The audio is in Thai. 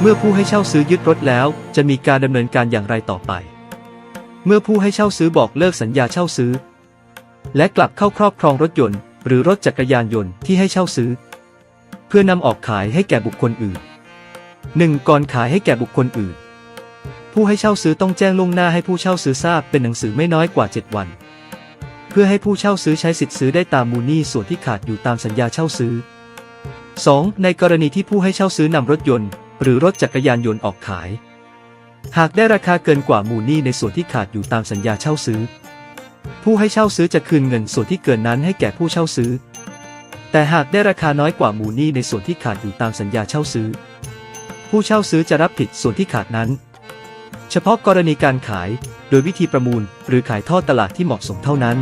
เมื่อผู้ให้เช่าซื้อยึดรถแล้ว จะมีการดำเนินการอย่างไรต่อไป เมื่อผู้ให้เช่าซื้อบอกเลิกสัญญาเช่าซื้อ และกลับเข้าครอบครองรถยนต์ หรือรถจักรยานยนต์ที่ให้เช่าซื้อ เพื่อนำออกขายให้แก่บุคคลอื่น 1. ก่อนขายให้แก่บุคคลอื่น ผู้ให้เช่าซื้อต้องแจ้งล่วงหน้าให้ผู้เช่าซื้อทราบเป็นหนังสือไม่น้อยกว่า 7 วัน เพื่อให้ผู้เช่าซื้อใช้สิทธิ์ซื้อได้ตามมูลหนี้ส่วนที่ขาดอยู่ตามสัญญาเช่าซื้อ 2. ในกรณีที่ผู้ให้เช่าซื้อนำรถยนต์ หรือรถจักรยานยนต์ออกขาย หากได้ราคาเกินกว่ามูลหนี้ในส่วนที่ขาดอยู่ตามสัญญาเช่าซื้อ ผู้ให้เช่าซื้อจะคืนเงินส่วนที่เกินนั้นให้แก่ผู้เช่าซื้อ แต่หากได้ราคาน้อยกว่ามูลหนี้ในส่วนที่ขาดอยู่ตามสัญญาเช่าซื้อ ผู้เช่าซื้อจะรับผิดส่วนที่ขาดนั้น เฉพาะกรณีการขาย โดยวิธีประมูล หรือขายทอดตลาดที่เหมาะสมเท่านั้น